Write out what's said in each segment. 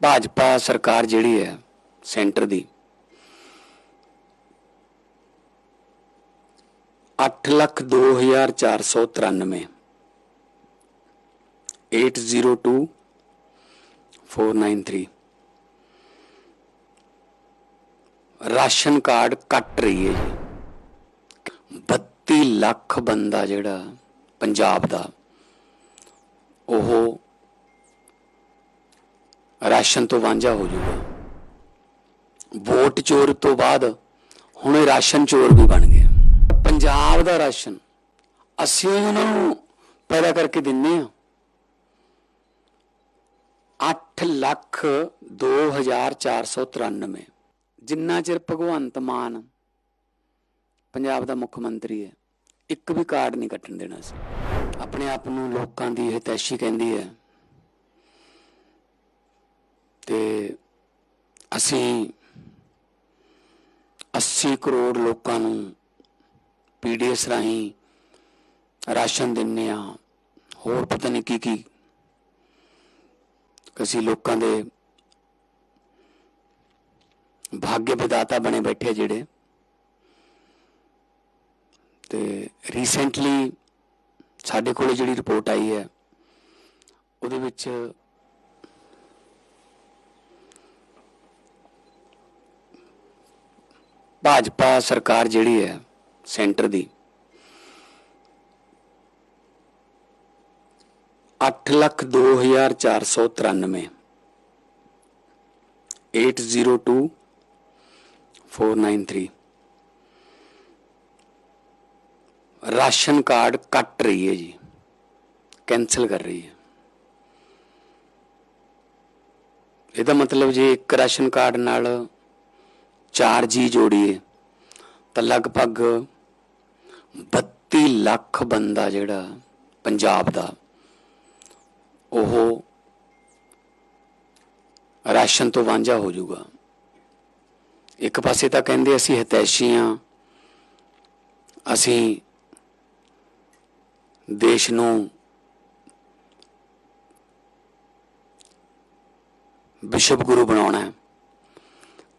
ਭਾਜਪਾ ਸਰਕਾਰ ਜਿਹੜੀ ਹੈ, ਸੈਂਟਰ ਦੀ 8 ਲੱਖ 2493 802 493 ਰਾਸ਼ਨ ਕਾਰਡ ਕੱਟ ਰਹੀ ਹੈ ਜੀ। 32 ਲੱਖ ਬੰਦਾ ਜਿਹੜਾ ਪੰਜਾਬ ਦਾ, ਉਹ ਰਾਸ਼ਨ ਤੋਂ ਵਾਂਝਾ ਹੋ ਜਾਊਗਾ ਵੋਟ ਚੋਰ ਤੋਂ ਬਾਅਦ ਹੁਣ ਇਹ ਰਾਸ਼ਨ ਚੋਰ ਵੀ ਬਣ ਗਿਆ ਪੰਜਾਬ ਦਾ ਰਾਸ਼ਨ ਅਸੀਂ ਉਹਨਾਂ ਨੂੰ ਪੈਦਾ ਕਰਕੇ ਦਿੰਨੇ ਆ। 8 ਲੱਖ 2493 ਜਿੰਨਾ ਚਿਰ ਭਗਵੰਤ ਮਾਨ ਪੰਜਾਬ ਦਾ ਮੁੱਖ ਮੰਤਰੀ ਹੈ, ਇੱਕ ਵੀ ਕਾਰਡ ਨਹੀਂ ਕੱਟਣ ਦੇਣਾ ਸੀ। ਆਪਣੇ ਆਪ ਨੂੰ ਲੋਕਾਂ ਦੀ ਹਿਤੈਸ਼ੀ ਕਹਿੰਦੀ ਹੈ ਤੇ ਅਸੀਂ 80 ਕਰੋੜ ਲੋਕਾਂ ਨੂੰ ਪੀਡੀਐਸ ਰਾਹੀਂ ਰਾਸ਼ਨ ਦਿੰਨੇ ਆ। ਹੋਰ ਪਤਾ ਨਹੀਂ ਕੀ ਕੀ ਅਸੀਂ ਲੋਕਾਂ ਦੇ ਭਾਗਯ ਵਿਦਾਤਾ ਬਣੇ ਬੈਠੇ ਜਿਹੜੇ। ਤੇ ਰੀਸੈਂਟਲੀ ਸਾਡੇ ਕੋਲੇ ਜਿਹੜੀ ਰਿਪੋਰਟ ਆਈ ਹੈ, ਉਹਦੇ ਵਿੱਚ ਭਾਜਪਾ ਸਰਕਾਰ ਜਿਹੜੀ ਹੈ, ਸੈਂਟਰ ਦੀ 8 ਲੱਖ 2493 802 493 ਰਾਸ਼ਨ ਕਾਰਡ ਕੱਟ ਰਹੀ ਹੈ ਜੀ ਕੈਨਸਲ ਕਰ ਰਹੀ ਹੈ। ਇਹਦਾ ਮਤਲਬ ਜੇ ਇੱਕ ਰਾਸ਼ਨ ਕਾਰਡ ਨਾਲ ਚਾਰ ਜੀ ਜੋੜੀਏ, ਤਾਂ ਲਗਭਗ 32 ਲੱਖ ਬੰਦਾ ਜਿਹੜਾ ਪੰਜਾਬ ਦਾ, ਉਹ ਰਾਸ਼ਨ ਤੋਂ ਵਾਂਝਾ ਹੋ ਜਾਊਗਾ। ਇੱਕ ਪਾਸੇ ਤਾਂ ਕਹਿੰਦੇ ਅਸੀਂ ਹਤੈਸ਼ੀ ਹਾਂ ਅਸੀਂ ਦੇਸ਼ ਨੂੰ ਵਿਸ਼ਵ ਗੁਰੂ ਬਣਾਉਣਾ ਹੈ।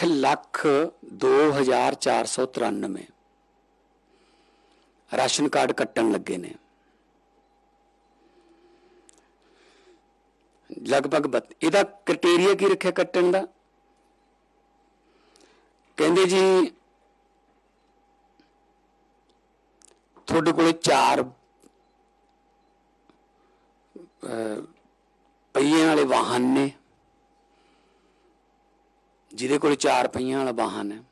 ਅੱਠ ਲੱਖ 2493 ਰਾਸ਼ਨ ਕਾਰਡ ਕੱਟਣ ਲੱਗੇ ਨੇ। ਲਗਭਗ ਇਹਦਾ ਕ੍ਰਾਈਟੇਰੀਆ ਕੀ ਰੱਖਿਆ ਕੱਟਣ ਦਾ? ਕਹਿੰਦੇ ਜੀ ਤੁਹਾਡੇ ਕੋਲੇ ਚਾਰ ਅਹ, ਪਹੀਏ ਵਾਲੇ ਵਾਹਨ ਨੇ। ਜਿਹਦੇ ਕੋਲ ਚਾਰ ਪਹੀਆਂ ਵਾਲਾ ਵਾਹਨ ਹੈ।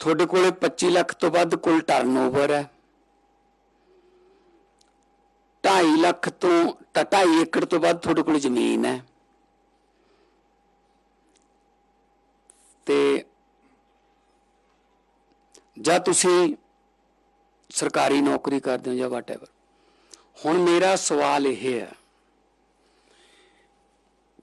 ਤੁਹਾਡੇ ਕੋਲੇ 25 ਲੱਖ ਤੋਂ ਵੱਧ ਕੁੱਲ ਟਰਨਓਵਰ ਹੈ। 2.5 ਲੱਖ ਤੋਂ ਤਾਂ 2.5 ਏਕੜ ਤੋਂ ਵੱਧ ਤੁਹਾਡੇ ਕੋਲ ਜ਼ਮੀਨ ਹੈ। ਤੇ ਜਾਂ ਤੁਸੀਂ ਸਰਕਾਰੀ ਨੌਕਰੀ ਕਰਦੇ ਹੋ ਜਾਂ ਵਾਟਐਵਰ ਹੁਣ ਮੇਰਾ ਸਵਾਲ ਇਹ ਹੈ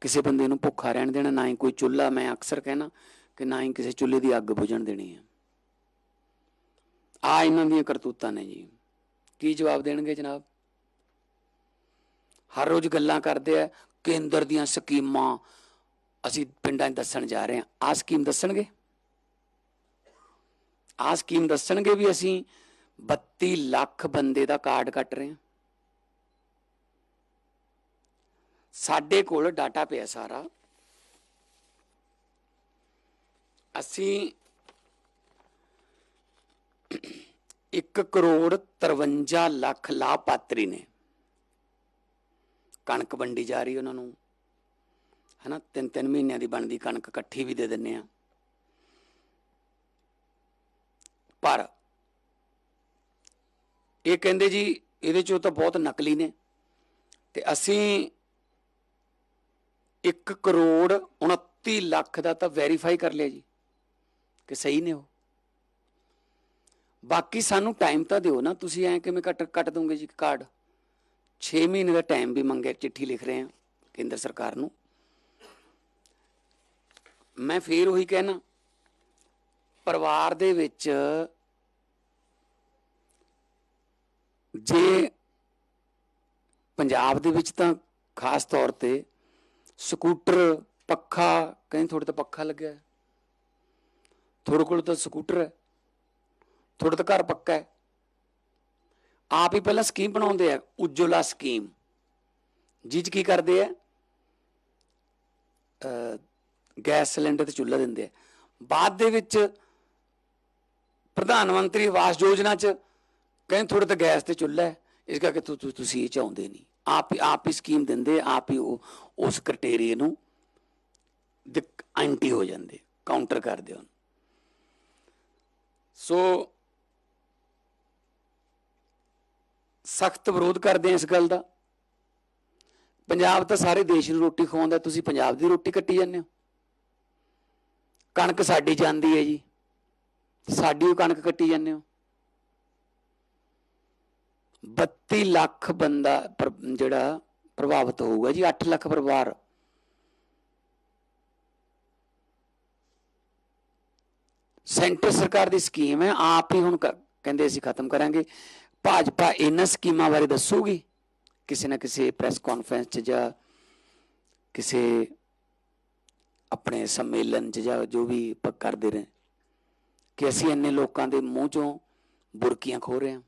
ਕਿਸੇ ਬੰਦੇ ਨੂੰ ਭੁੱਖਾ ਰਹਿਣ ਦੇਣਾ, ਨਾ ਹੀ ਕੋਈ ਚੁੱਲ੍ਹਾ, ਮੈਂ ਅਕਸਰ ਕਹਿਣਾ ਕਿ ਨਾ ਹੀ ਕਿਸੇ ਚੁੱਲ੍ਹੇ ਦੀ ਅੱਗ ਬੁਝਣ ਦੇਣੀ ਹੈ। ਆ ਇਹਨਾਂ ਦੀਆਂ ਕਰਤੂਤਾਂ ਨੇ ਜੀ। ਕੀ ਜਵਾਬ ਦੇਣਗੇ ਜਨਾਬ? ਹਰ ਰੋਜ਼ ਗੱਲਾਂ ਕਰਦੇ ਆ, ਕੇਂਦਰ ਦੀਆਂ ਸਕੀਮਾਂ ਅਸੀਂ ਪਿੰਡਾਂ 'ਚ ਦੱਸਣ ਜਾ ਰਹੇ ਹਾਂ। ਆ ਸਕੀਮ ਦੱਸਣਗੇ? ਆ ਸਕੀਮ ਦੱਸਣਗੇ ਵੀ ਅਸੀਂ 32 ਲੱਖ ਬੰਦੇ ਦਾ ਕਾਰਡ ਕੱਟ ਰਹੇ ਹਾਂ। ਸਾਡੇ ਕੋਲ ਡਾਟਾ ਪਿਆ ਸਾਰਾ। ਅਸੀਂ 1 ਕਰੋੜ 53 ਲੱਖ ਲਾਭਪਾਤਰੀ ਨੇ। ਕਣਕ ਵੰਡੀ ਜਾ ਰਹੀ ਉਹਨਾਂ ਨੂੰ। ਹਨਾ ਤਿੰਨ ਤਿੰਨ ਮਹੀਨਿਆਂ ਦੀ ਬਣਦੀ ਕਣਕ ਇਕੱਠੀ ਵੀ ਦੇ ਦਿੰਨੇ ਆ। ਪਰ ਇਹ ਕਹਿੰਦੇ ਜੀ, ਇਹਦੇ ਚੋਂ ਤਾਂ ਬਹੁਤ ਨਕਲੀ ਨੇ। ਤੇ ਅਸੀਂ 1 ਕਰੋੜ 29 ਲੱਖ ਦਾ ਤਾਂ ਵੈਰੀਫਾਈ ਕਰ ਲਿਆ ਜੀ ਕਿ ਸਹੀ ਨੇ ਉਹ। ਬਾਕੀ ਸਾਨੂੰ ਟਾਈਮ ਤਾਂ ਦਿਓ ਨਾ, ਤੁਸੀਂ ਐ ਕਿਵੇਂ ਕੱਟ ਕੱਟ ਦੋਗੇ ਜੀ ਕਾਰਡ 6 ਮਹੀਨੇ ਦਾ ਟਾਈਮ ਵੀ ਮੰਗਿਆ ਚਿੱਠੀ ਲਿਖ ਰਹੇ ਆ ਕੇਂਦਰ ਸਰਕਾਰ ਨੂੰ। ਮੈਂ ਫੇਰ ਉਹੀ ਕਹਿਣਾ, ਪਰਿਵਾਰ ਦੇ ਵਿੱਚ ਜੇ ਪੰਜਾਬ ਦੇ ਵਿੱਚ ਤਾਂ ਖਾਸ ਤੌਰ ਤੇ ਸਕੂਟਰ, ਪੱਖਾ, ਕਹਿੰਦੇ ਥੋੜੇ ਤਾਂ ਪੱਖਾ ਲੱਗਿਆ। ਤੁਹਾਡੇ ਕੋਲ ਤਾਂ ਸਕੂਟਰ ਹੈ। ਤੁਹਾਡਾ ਤਾਂ ਘਰ ਪੱਕਾ ਹੈ। ਆਪ ਹੀ ਪਹਿਲਾਂ ਸਕੀਮ ਬਣਾਉਂਦੇ ਆ, ਉਜਵਲਾ ਸਕੀਮ। ਜਿਹ 'ਚ ਕੀ ਕਰਦੇ ਆ? ਗੈਸ ਸਿਲੰਡਰ ਤੇ ਚੁੱਲ੍ਹਾ ਦਿੰਦੇ ਆ। ਬਾਅਦ ਦੇ ਵਿੱਚ ਪ੍ਰਧਾਨ ਮੰਤਰੀ ਆਵਾਸ ਯੋਜਨਾ 'ਚ ਕਹਿੰਦੇ ਤੁਹਾਡੇ ਤਾਂ ਗੈਸ ਤੇ ਚੁੱਲ੍ਹਾ ਹੈ। ਇਸ ਕਰਕੇ ਤੁਸੀਂ ਇਹ ਚਾਹੁੰਦੇ ਨਹੀਂ। ਆਪ ਹੀ ਆਪ ਹੀ ਸਕੀਮ ਦਿੰਦੇ ਆਪ ਹੀ ਉਹ ਉਸ ਕ੍ਰਾਈਟੇਰੀਆ ਨੂੰ ਐਂਟੀ ਹੋ ਜਾਂਦੇ ਕਾਊਂਟਰ ਕਰਦੇ ਉਹਨੂੰ। ਸੋ ਸਖਤ ਵਿਰੋਧ ਕਰਦੇ ਆ ਇਸ ਗੱਲ ਦਾ। ਪੰਜਾਬ ਤਾਂ ਸਾਰੇ ਦੇਸ਼ ਨੂੰ ਰੋਟੀ ਖਵਾਉਂਦਾ, ਤੁਸੀਂ ਪੰਜਾਬ ਦੀ ਰੋਟੀ ਕੱਟੀ ਜਾਂਦੇ ਹੋ। ਕਣਕ ਸਾਡੀ ਜਾਂਦੀ ਹੈ ਜੀ। ਸਾਡੀ ਉਹ ਕਣਕ ਕੱਟੀ ਜਾਂਦੇ ਹੋ। 32 ਲੱਖ ਬੰਦਾ ਪਰ- ਜਿਹੜਾ ਪ੍ਰਭਾਵਿਤ ਹੋਊਗਾ ਜੀ 8 ਲੱਖ ਪਰਿਵਾਰ। ਸੈਂਟਰ ਸਰਕਾਰ ਦੀ ਸਕੀਮ ਹੈ, ਆਪ ਹੀ ਹੁਣ ਕਹਿੰਦੇ ਅਸੀਂ ਖਤਮ ਕਰਾਂਗੇ। ਭਾਜਪਾ ਇਹਨਾਂ ਸਕੀਮਾਂ ਬਾਰੇ ਦੱਸੂਗੀ? ਕਿਸੇ ਨਾ ਕਿਸੇ ਪ੍ਰੈਸ ਕਾਨਫਰੰਸ 'ਚ ਜਾਂ ਕਿਸੇ ਆਪਣੇ ਸੰਮੇਲਨ 'ਚ ਜਾਂ ਜੋ ਵੀ ਕਰਦੇ ਰਹੇ। ਕਿ ਅਸੀਂ ਇੰਨੇ ਲੋਕਾਂ ਦੇ ਮੂੰਹ 'ਚੋਂ ਬੁਰਕੀਆਂ ਖੋ ਰਹੇ ਹਾਂ।